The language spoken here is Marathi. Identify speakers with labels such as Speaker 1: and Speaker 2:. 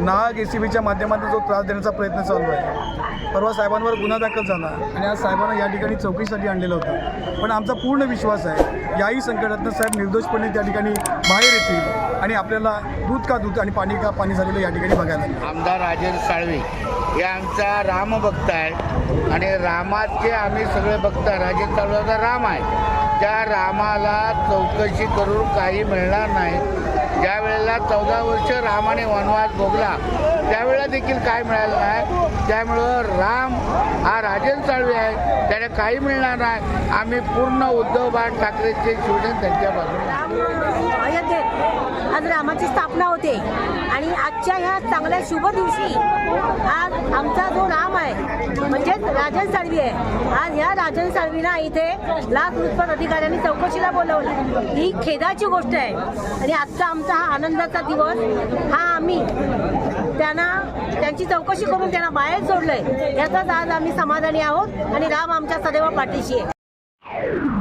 Speaker 1: नाग ए सी बीच्या माध्यमातून जो त्रास देण्याचा प्रयत्न चालू आहे. परवा साहेबांवर गुन्हा दाखल झाला आणि आज साहेबांना या ठिकाणी चौकशीसाठी आणलेलं होतं. पण आमचा पूर्ण विश्वास आहे याही संकटातनं साहेब निर्दोषपणे त्या ठिकाणी बाहेर येतील आणि आपल्याला दूध का दूध आणि पाणी का पाणी झालेलं या ठिकाणी बघायला
Speaker 2: आमदार राजेंद्र साळवे हे आमचा रामभक्त आहे आणि रामाचे आम्ही सगळे भक्त आहे. राजेंद्र साळवेचा राम आहे. त्या रामाला चौकशी करून काही मिळणार नाही. ज्या वेळेला चौदा वर्ष रामाने वनवास भोगला त्यावेळेला देखील काय मिळालं नाही? त्यामुळं राम हा राजन साळवे आहे. त्याला काही मिळणार नाही. आम्ही पूर्ण उद्धव बाळ ठाकरेचे स्टुडंट त्यांच्या बाजूला
Speaker 3: अयोध्येत आज रामाची स्थापना होते. आणि आजच्या ह्या चांगल्या शुभ दिवशी आज आमचा जो राम आहे म्हणजेच राजन साळवी आहे. आज ह्या राजन साळवीला इथे लाच लुचपत अधिकाऱ्यांनी चौकशीला बोलवलं. ही खेदाची गोष्ट आहे. आणि आजचा आमचा हा आनंदाचा दिवस हा आम्ही त्यांना त्यांची चौकशी करून त्यांना बाहेर सोडलंय. याचाच आज आम्ही समाधानी आहोत आणि राम आमच्या सदैव पाठीशी आहे.